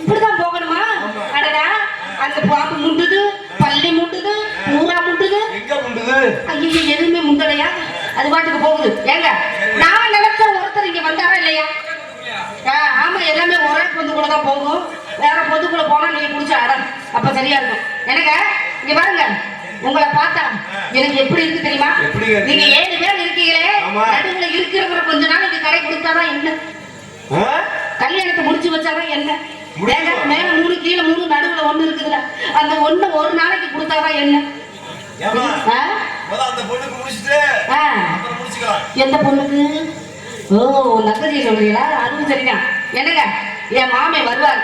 இப்படிதான் போகணுமா? அடடா அந்த பாம்பு முண்டுது பள்ளி முண்டுது பூரா முண்டுது. எங்க முண்டுது? ஐயோ எதுவுமே முண்டலையா? அது பாட்டுக்கு போகுது. ஏங்க நான் நினைச்ச ஒருத்தர் இங்க வந்தாரா இல்லையா? ஆமா எல்லாமே ஒரே பொந்துக்குள்ள தான் போகும். வேற பொந்துக்குள்ள போனா நீங்க குடிச்ச அடம். அப்ப சரியா இருக்கும். எனக்கு இங்க பாருங்க. உங்களை பார்த்தா எனக்கு எப்படி இருக்கு தெரியுமா? நீங்க ஏழு பேர் இருக்கீங்களே. நடுவுல இருக்கிறவங்க கொஞ்ச நாள் இந்த கடை கொடுத்தாதான் என்ன? கல்யாணத்தை முடிச்சு வச்சாதான் என்ன. மேல மூணு கீழே மூணு நடுவுல ஒண்ணு இருக்குதுல. அந்த ஒண்ணு ஒரு நாளைக்கு கொடுத்தாதான் என்ன? எந்த பொண்ணுக்கு? ஓ நகரியை சொல்றீங்களா? அதுவும் சரிதான். என்னங்க? என் மாமே வருவார்.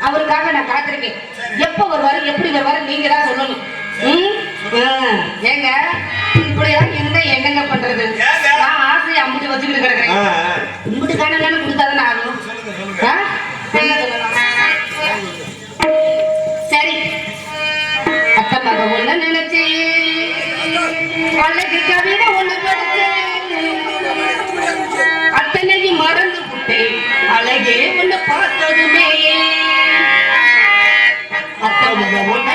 அவருக்காக நான் காத்திருக்கேன். எப்ப வருவாரு எப்படி வருவாரு நீங்க தான் சொல்லணும் ஏங்க இப்படியெல்லாம் இருந்தா என்னங்க பண்றது? நான் ஆசையை அம்பிட்டு வச்சுக்கிட்டு கிடக்குறேன். இம்பிட்டு காணலான்னு கொடுத்தாதானே ஆகணும். சொல்லுங்க சொல்லுங்க. ஆ? என்ன சொல்லலாம்? சரி. அத்தமாக ஒண்ணு நினைச்சு. அன்னைக்கு கவிதை ஒண்ணு படிச்சு அத்தனையும் மறந்து விட்டேன். அழகே ஒண்ணு பார்த்ததுமே. அத்தமாக ஒண்ணு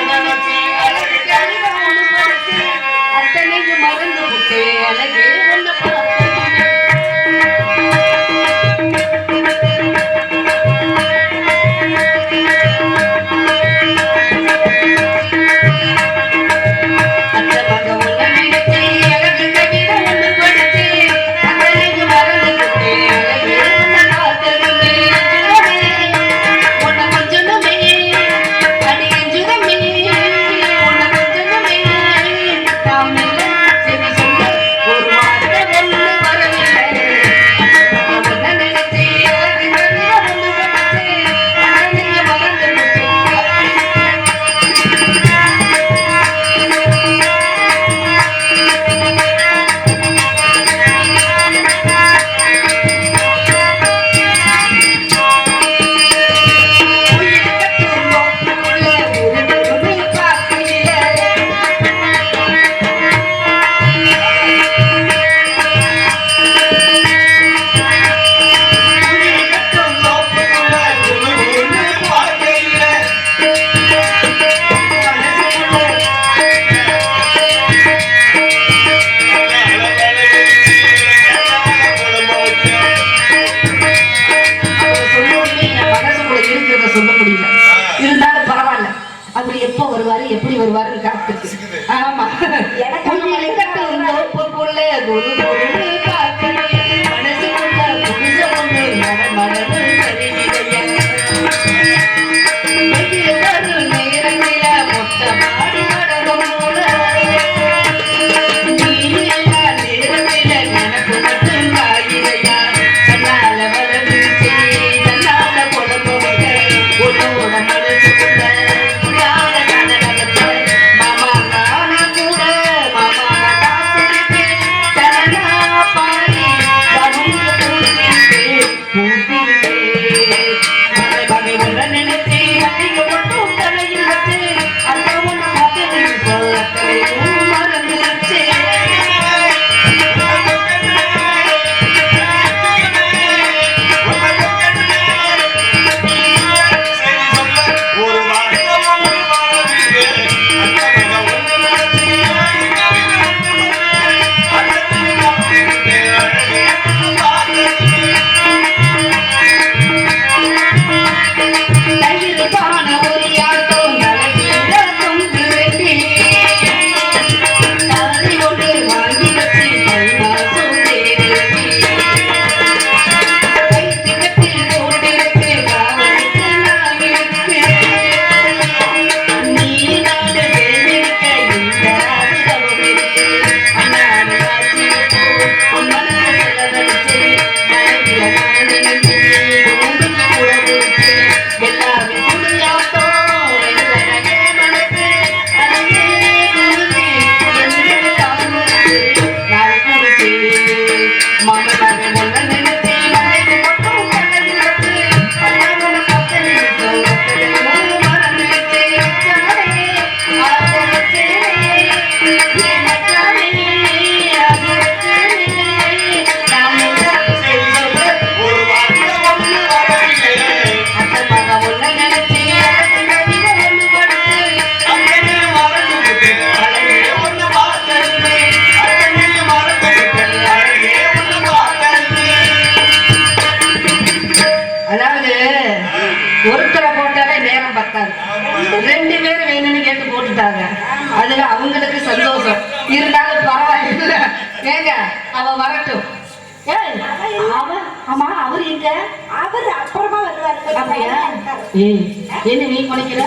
என்ன நீ குறைக்கிற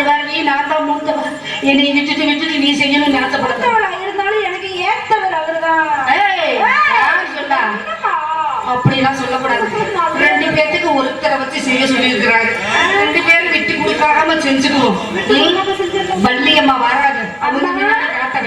வேற நீ நான் தான் மூத்தவ. விட்டுட்டு விட்டுட்டு நீ செய்யணும்னு ஆசைப்படுறா இருந்தாலும் எனக்கு ஏத்தவர் அவர்தான் சொல்லா அப்படிலாம் சொல்லக்கூடாது. ரெண்டு பேர்த்துக்கு ஒருத்தரை வச்சு செய்ய சொல்லியிருக்கிறாங்க ரெண்டு பேரும் விட்டு கொடுக்காம செஞ்சுக்குவோம். வள்ளி அம்மா வராது. அவங்க காட்ட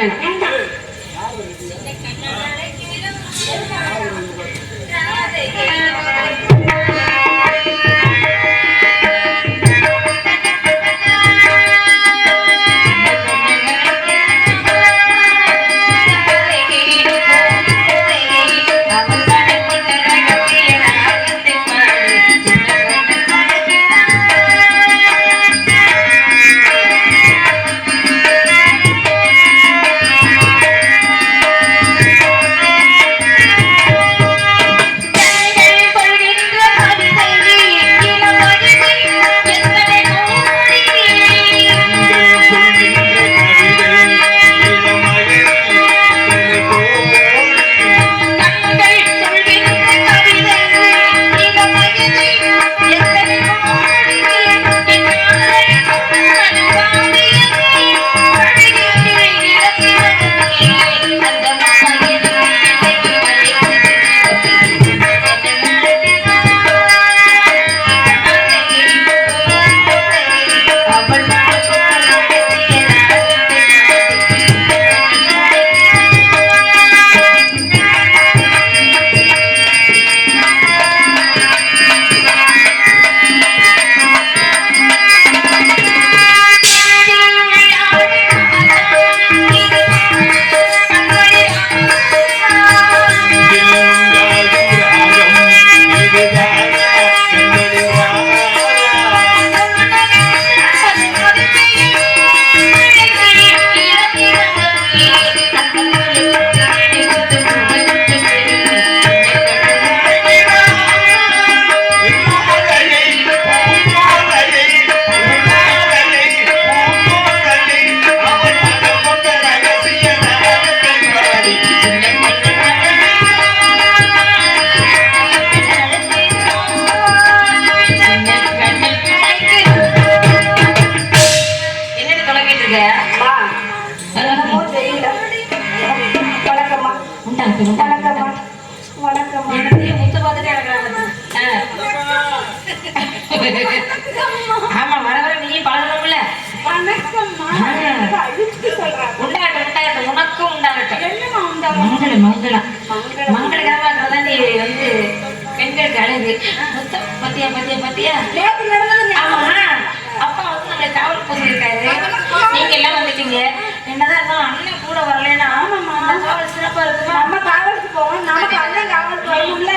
என்னதான் இருந்தாலும் அண்ணன் கூட வரலன்னா ஆமாம்மா. காவல் சிறப்பா இருக்குமா? நம்ம காவலுக்கு போவோம். நமக்கு அண்ணன் காவலுக்கு வரணும்ல.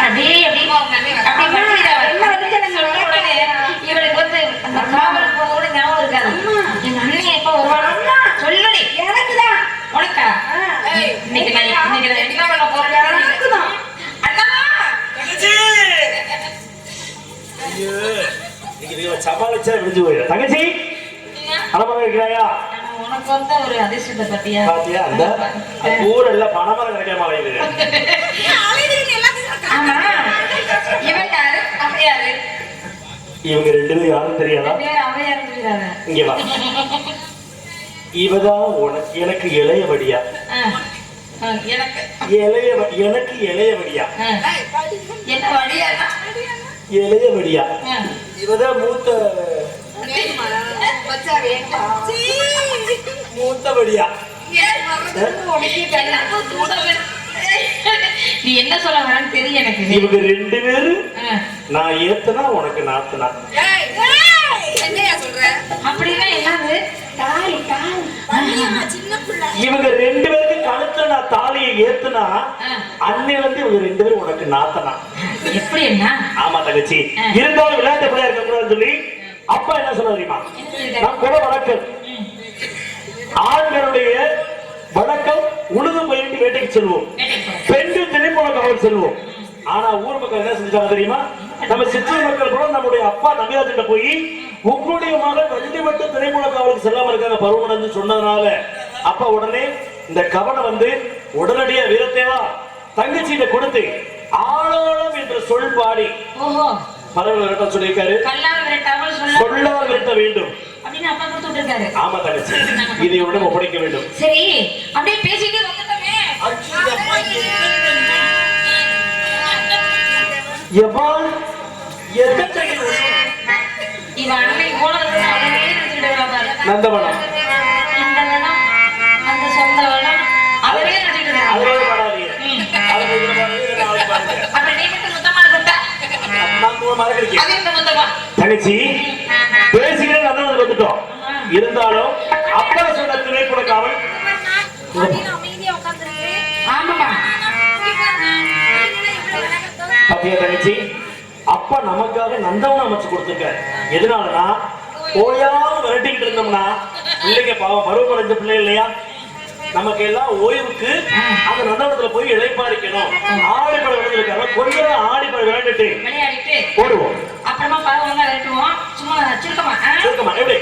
அப்படியே இவளுக்கு வந்து அந்த காவலுக்கு போறது கூட ஞாபகம் இருக்காது. எங்க அண்ணன் எப்ப வருவானா சொல்லுடி. எனக்கு தான் உனக்கா இன்னைக்கு நான் இன்னைக்கு நான் என்ன பண்ண போறேன். அண்ணா தங்கச்சி! ஐயோ. சமாளிச்சா விழுந்து போயிடும் தங்கச்சி! அனமாக இருக்கிறாயா? உனக்கு வந்து ஒரு அதிர்ஷ்டத்தை பத்தியா? பாத்தியா? அந்த ஊரெல்லாம் பணமரம் கிடைக்காம அலையுது ஆமா. இவன் யாரு? அவன் யாரு இவங்க ரெண்டு பேரும் யாரும் தெரியாதா. இங்க வா. இவதான் உனக்கு எனக்கு இளையவடியா ஆ, ஆ, எனக்கு. இளைய எனக்கு. என்ன வழியானா இளையவடியா ஆ. இவதான் மூத்த கூடவே. நீ என்ன சொல்ல வரேன்னு தெரியும் எனக்கு. இவங்க ரெண்டு பேரும். நான் ஏத்தனா உனக்கு நாத்தனா. அப்படின்னா என்னது? இவங்க ரெண்டு பேருக்கு கழுத்துல நான் தாலியை ஏத்துனா. அன்னையில இருந்து இவங்க ரெண்டு பேரும் உனக்கு நாத்தனா. எப்படி என்ன? ஆமா தங்கச்சி. இருந்தாலும் விளையாட்டு பிள்ளையா இருக்கக்கூடாதுன்னு சொல்லி அப்பா என்ன சொன்ன தெரியுமா? நான் கூட வழக்கம் ஆண்களுடைய வழக்கம் உழுது பயிட்டு வேட்டைக்கு செல்வோம். பெண்கள் திணைப்புல காவல் செல்வோம். ஆனா ஊர் மக்கள் என்ன செஞ்சாங்க தெரியுமா? நம்ம சிற்றூர் மக்கள் கூட நம்முடைய அப்பா நம்பிராஜிட்ட போய் உங்களுடைய மகள் வண்டி மட்டும் திணைப்புல காவலுக்கு செல்லாம இருக்காங்க பருவமடைந்து சொன்னதுனால. அப்பா உடனே இந்த கவனை வந்து உடனடியா வீரத்தேவா தங்கச்சியிட்ட கொடுத்து ஆளோளம் என்ற சொல் பாடி. விரட்ட சொல்லியிருக்காரு. சொல்லால். விரட்ட வேண்டும். அப்படின்னு அப்பா கொடுத்து விட்டுருக்காரு. ஆமா தங்கச்சி இதை இவரிடம் ஒப்படைக்க வேண்டும். சரி அப்படியே பேசிட்டே வந்துட்டோமே. எத்தனை இவன் அன்னை போனதுக்கு அவனே நினைச்சுட்டு வரா பாரு. நந்தவனம். இந்த வனம் அந்த சொந்த வனம் அவரே நினைச்சுட்டு முத்தமா தங்கச்சி பேசிக்கிட்டே நந்தவனத்துக்கு வந்துட்டோம். இருந்தாலும் அப்பா சொன்ன திரைப்பட காவல் பத்தியா தங்கச்சி? அப்பா நமக்காக நந்தவனம் அமைச்சு கொடுத்துருக்காரு எதனாலனா ஓயாம விரட்டிக்கிட்டு இருந்தோம்னா பிள்ளைங்க பாவம் பருவம் அடைஞ்ச பிள்ளை இல்லையா? நமக்கு எல்லாம் ஓய்வுக்கு அந்த நந்தவனத்துல போய் இளைப்பாரிக்கணும் ஆடி படம் விளையாடுறாங்க கொஞ்ச நேரம் ஆடி படம் விளையாண்டுட்டு ஓடுவோம் அப்புறமா பருவம் விரட்டுவோம் சும்மா சுருக்கமா? சுருக்கமா எப்படி?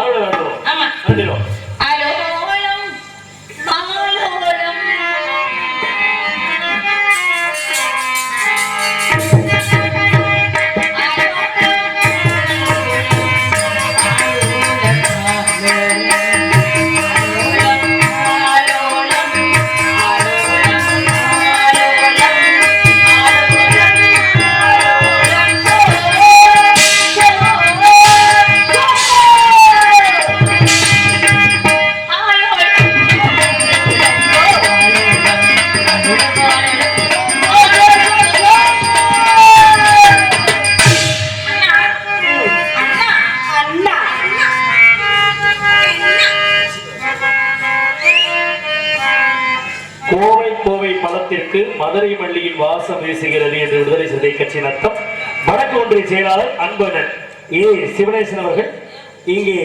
பரவ வேண்டும். ஆமா. விடுதலை சிறுத்தை கட்சியின் அர்த்தம். வடக்கு ஒன்றிய செயலாளர் அன்பனன் ஏ. சிவனேசன் அவர்கள் இங்கே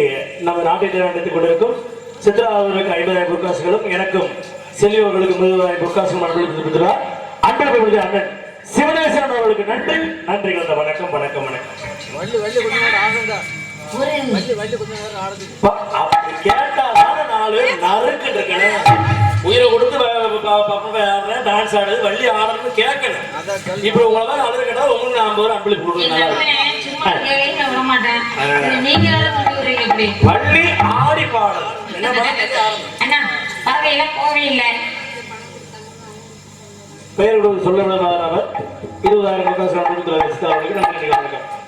நம்ம நாட்டை தேர்ந்தெடுத்துக் கொண்டிருக்கும் சித்ரா அவர்களுக்கு ஐம்பதாயிரம் பொற்காசுகளும் எனக்கும் செல்வி அவர்களுக்கு முப்பதாயிரம் பொற்காசுகளும் அன்பளித்து கொடுக்கிறார் அன்பளிப்பு அண்ணன் சிவனேசன் அவர்களுக்கு நன்றி. நன்றி கலந்த வணக்கம் வணக்கம் வணக்கம். கேட்டாதானே நாலு நறுக்கு இருக்கணும். உயிரை கொடுத்து டான்ஸ் ஆடுது வள்ளி ஆடுறதுன்னு கேட்கணும். இப்ப உங்களை தான் அழுது கேட்டா உங்களுக்கு நான் ஐம்பது விடுறீங்க இப்படி. வள்ளி ஆடி பாடல். பெயர் விடுவது சொல்ல விடாத அவர். இருபதாயிரம்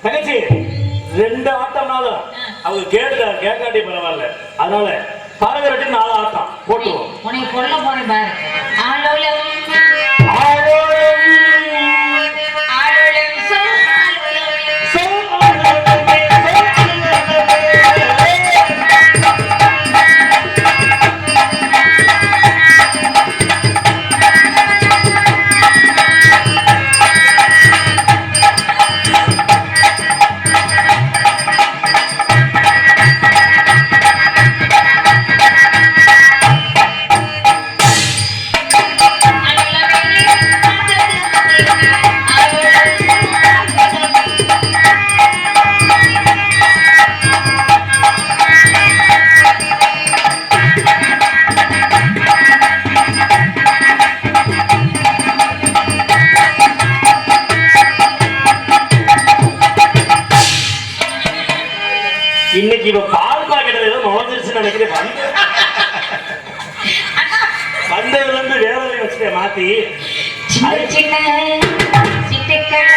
தங்கச்சி ரெண்டு ஆட்டம்னாலும் அவங்க கேட்க கேட்காட்டி பரவாயில்ல. அதனால பறவை ரெட்டி நாலு ஆட்டம். இன்னைக்கு இவ பால் பாக்கெட்ல ஏதோ நுழைஞ்சிருச்சுன்னு நினைக்கிறேன். வந்து வந்ததுல இருந்து வேலை வச்சுட்டேன் மாத்தி. சின்ன சின்ன சிட்டுக்களா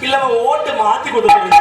இல்லாம ஓட்டு மாத்தி கொடுக்கறது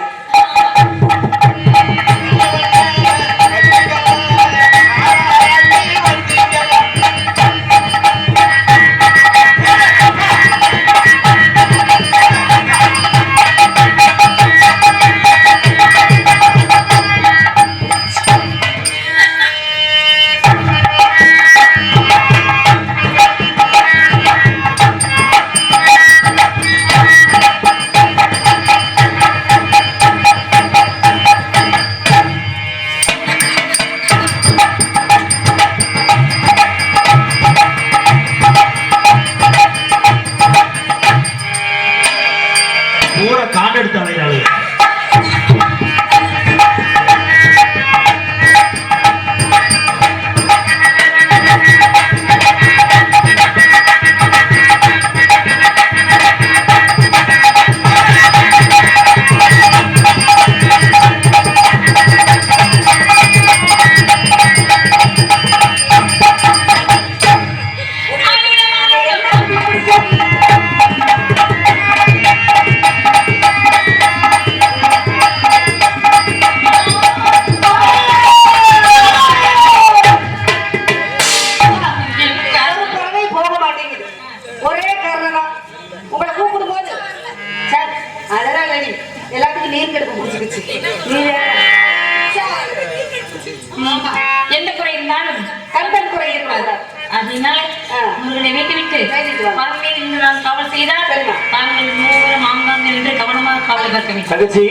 தங்கச்சி.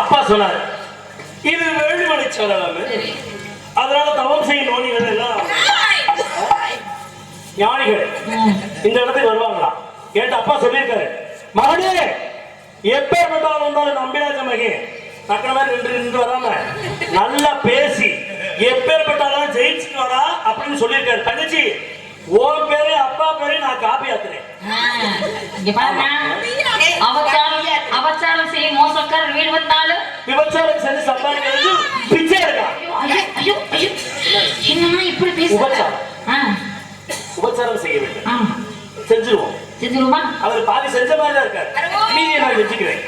அப்பா சொன்னாரு. இது வேள்விமலை சடலம் அதனால தவம் செய்யும் நோனிகள் எல்லாம் ஞானிகள். இந்த இடத்துக்கு வருவாங்களா? கேட்டு அப்பா சொல்லியிருக்காரு. மகனே எப்பேற்பட்டாலும் வந்தாலும் நம்பிராஜ மகே தக்கன மாதிரி நின்று நின்று வராம நல்லா பேசி எப்பேற்பட்டாலும் ஜெயிச்சுட்டு வரா அப்படின்னு சொல்லியிருக்காரு. தங்கச்சி உன் பேரு அப்பா பேரு நான் காப்பி ஆத்துறேன். இங்க பாருங்க. அவச்சாரம் அவச்சாரம் செய்ய மோசக்காரர் வீடு வந்தாலும் விபச்சாரம் செஞ்சு சம்பாதிக்கிறது பிச்சை இருக்கா ஐயோ ஐயோ என்னன்னா இப்படி பேசுற? உபச்சாரம். ஆ. உபச்சாரம் செய்ய வேண்டும். ஆ செஞ்சிருவோம். செஞ்சிருமா அவர் பாதி செஞ்ச மாதிரி தான் இருக்காரு. மீதியை நான் செஞ்சுக்கிறேன்